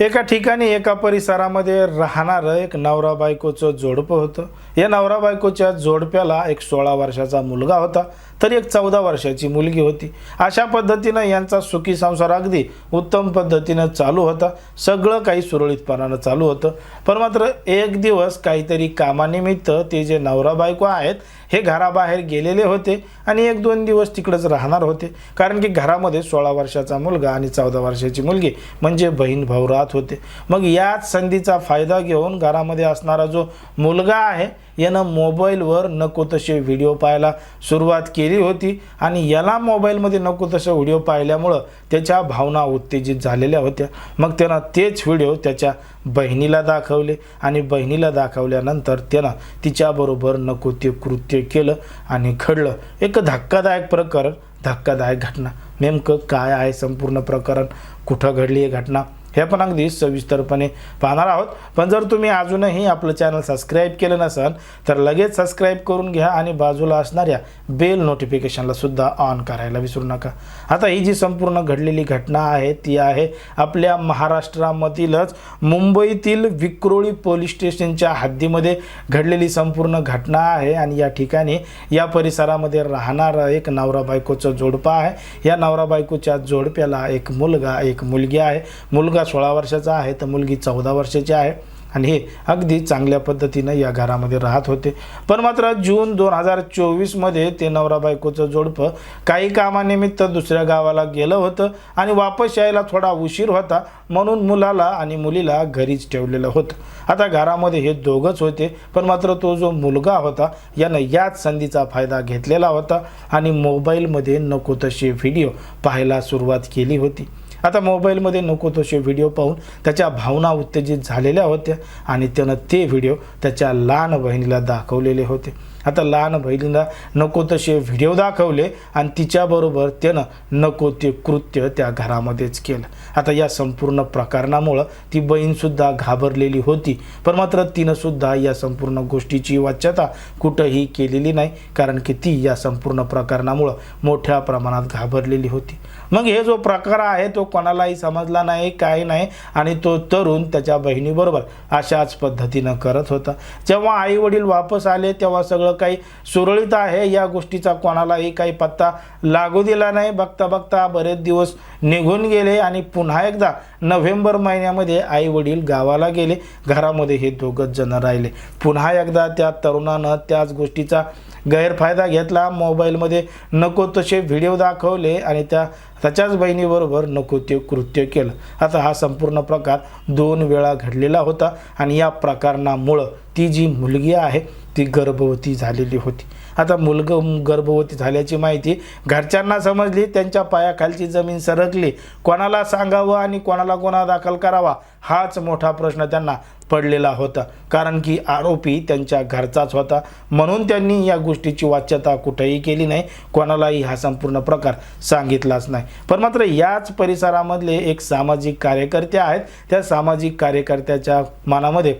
एका ठिकाणी एका परिसरामध्ये राहणारं एक नवरा बायकोचं जोडपं होतं. या नवरा बायकोच्या जोडप्याला एक सोळा वर्षाचा मुलगा होता. तर एक चौदा वर्षाची मुलगी होती. अशा पद्धतीनं यांचा सुखी संसार अगदी उत्तम पद्धतीनं चालू होता. सगळं काही सुरळीतपणानं चालू होतं. पण मात्र एक दिवस काहीतरी कामानिमित्त ते जे नवरा बायको आहेत हे घराबाहेर गेलेले होते आणि एक दोन दिवस तिकडंच राहणार होते. कारण की घरामध्ये सोळा वर्षाचा मुलगा आणि चौदा वर्षाची मुलगी म्हणजे बहीण भाऊ राहत होते मग याच संधीचा फायदा घेऊन घरामध्ये असणारा जो मुलगा आहे यानं मोबाईलवर नको तसे व्हिडिओ पाहायला सुरुवात केली होती आणि याला मोबाईलमध्ये नको तसं व्हिडिओ पाहिल्यामुळं त्याच्या भावना उत्तेजित झालेल्या होत्या. मग त्यानं तेच व्हिडिओ त्याच्या बहिणीला दाखवले आणि बहिणीला दाखवल्यानंतर त्यानं तिच्याबरोबर नको ते कृत्य केलं आणि घडलं. एक धक्कादायक प्रकरण धक्कादायक घटना. नेमकं काय आहे संपूर्ण प्रकरण? कुठं घडली आहे घटना? हे पण अगदी सविस्तरपणे पाहणार आहोत. पण जर तुम्ही अजूनही आपलं चॅनल सबस्क्राईब केलं नसाल तर लगेच सबस्क्राईब करून घ्या आणि बाजूला असणाऱ्या बेल नोटिफिकेशनला सुद्धा ऑन करायला विसरू नका. आता ही जी संपूर्ण घडलेली घटना आहे ती आहे आपल्या महाराष्ट्रामधीलच मुंबईतील विक्रोळी पोलीस स्टेशनच्या हद्दीमध्ये घडलेली संपूर्ण घटना आहे आणि या ठिकाणी या परिसरामध्ये राहणारा एक नवरा बायकोचं जोडपं आहे. या नवरा बायकोच्या जोडप्याला एक मुलगा एक मुलगी आहे. मुलगा सोळा वर्षाचा आहे तर मुलगी चौदा वर्षाची आहे. आणि हे अगदी चांगल्या पद्धतीनं या घरामध्ये राहत होते. पण मात्र जून दोन हजार चोवीसमध्ये ते नवरा बायकोचं जोडपं काही कामानिमित्त दुसऱ्या गावाला गेलं होतं आणि वापस यायला थोडा उशीर होता म्हणून मुलाला आणि मुलीला घरीच ठेवलेलं होतं. आता घरामध्ये हे दोघंच होते पण मात्र तो जो मुलगा होता यानं याच संधीचा फायदा घेतलेला होता आणि मोबाईलमध्ये नको तसे व्हिडिओ पाहायला सुरुवात केली होती. आता मोबाईलमध्ये नको तसे व्हिडिओ पाहून त्याच्या भावना उत्तेजित झालेल्या होत्या आणि त्यानं ते व्हिडिओ त्याच्या लहान बहिणीला दाखवलेले होते. आता लहान बहिणीला नको तसे व्हिडिओ दाखवले आणि तिच्याबरोबर त्यानं नको ते कृत्य त्या घरामध्येच केलं. आता या संपूर्ण प्रकरणामुळं ती बहीणसुद्धा घाबरलेली होती. पण मात्र तिनंसुद्धा या संपूर्ण गोष्टीची वाच्यता कुठंही केलेली नाही कारण की ती या संपूर्ण प्रकरणामुळं मोठ्या प्रमाणात घाबरलेली होती. मग हे जो प्रकार आहे तो कोणालाही समजला नाही काही नाही. आणि तो तरुण त्याच्या बहिणीबरोबर अशाच पद्धतीनं करत होता. जेव्हा आई वडील वापस आले तेव्हा सगळं काही सुरळीत आहे. या गोष्टीचा कोणालाही काही पत्ता लागू दिला नाही. बघता बघता बरेच दिवस निघून गेले आणि पुन्हा एकदा नोव्हेंबर महिन्यामध्ये आई वडील गावाला गेले. घरामध्ये हे दोघंच जण राहिले. पुन्हा एकदा त्या तरुणानं त्याच गोष्टीचा गैरफायदा घेतला. मोबाईलमध्ये नको तसे व्हिडिओ दाखवले आणि त्या त्याच्याच बहिणीबरोबर नको ते कृत्य केलं. आता हा संपूर्ण प्रकार दोन वेळा घडलेला होता आणि या प्रकरणामुळं ती जी मुलगी आहे ती गर्भवती झालेली होती. आता मुलग गर्भवती झाल्याची माहिती घरच्यांना समजली त्यांच्या पायाखालची जमीन सरकली. कोणाला सांगावं आणि कोणाला गुन्हा दाखल करावा हाच मोठा प्रश्न त्यांना पडलेला होता. कारण की आरोपी त्यांच्या घरचाच होता. म्हणून त्यांनी या गोष्टीची वाच्यता कुठेही केली नाही कोणालाही हा संपूर्ण प्रकार सांगितलाच नाही. पण मात्र याच परिसरामधले एक सामाजिक कार्यकर्ते आहेत. त्या सामाजिक कार्यकर्त्याच्या मनामध्ये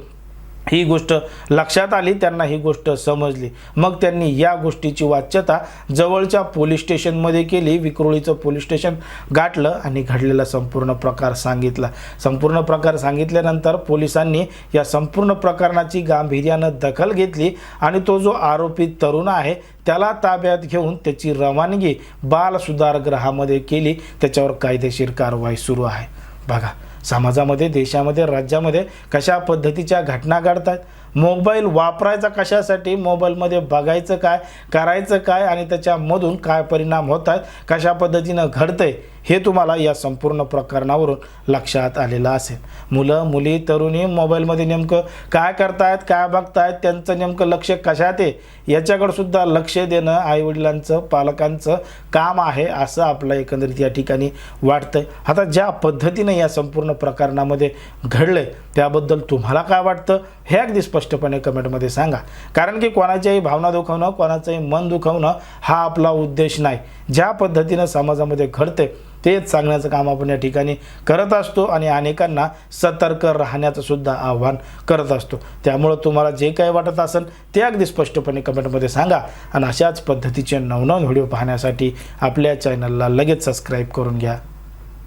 ही गोष्ट लक्षात आली त्यांना ही गोष्ट समजली. मग त्यांनी या गोष्टीची वाच्यता जवळच्या पोलीस स्टेशनमध्ये केली. विक्रोळीचं पोलीस स्टेशन गाठलं आणि घडलेला संपूर्ण प्रकार सांगितला. संपूर्ण प्रकार सांगितल्यानंतर पोलिसांनी या संपूर्ण प्रकरणाची गांभीर्यानं दखल घेतली आणि तो जो आरोपी तरुण आहे त्याला ताब्यात घेऊन त्याची रवानगी बाल सुधारगृहामध्ये केली. त्याच्यावर कायदेशीर कारवाई सुरू आहे. बघा समाजामध्ये देशामध्ये राज्यामध्ये कशा पद्धतीच्या घटना घडतात मोबाईल वापरायचा कशासाठी? मोबाईलमध्ये बघायचं काय? करायचं काय? आणि त्याच्यामधून काय परिणाम होत आहेत? कशा पद्धतीनं घडतंय? हे तुम्हाला या संपूर्ण प्रकरणावरून लक्षात आलेलं असेल. मुलं मुली तरुणी मोबाईलमध्ये नेमकं काय करतायत काय बघतायत त्यांचं नेमकं लक्ष कशात आहे? याच्याकडंसुद्धा लक्ष देणं आईवडिलांचं पालकांचं काम आहे असं आपलं एकंदरीत या ठिकाणी वाटतंय. आता ज्या पद्धतीनं या संपूर्ण प्रकरणामध्ये घडलं त्याबद्दल तुम्हाला काय वाटतं? हे अगदी स्पष्टपणे कमेंटमध्ये सांगा. कारण की कोणाच्याही भावना दुखवणं कोणाचंही मन दुखवणं हा आपला उद्देश नाही. ज्या पद्धतीनं समाजामध्ये घडते तेच सांगण्याचं काम आपण या ठिकाणी करत असतो आणि अनेकांना सतर्क राहण्याचं सुद्धा आव्हान करत असतो. त्यामुळं तुम्हाला जे काही वाटत असेल ते अगदी स्पष्टपणे कमेंटमध्ये सांगा. आणि अशाच पद्धतीचे नवनव व्हिडिओ पाहण्यासाठी आपल्या चॅनलला लगेच सबस्क्राईब करून घ्या.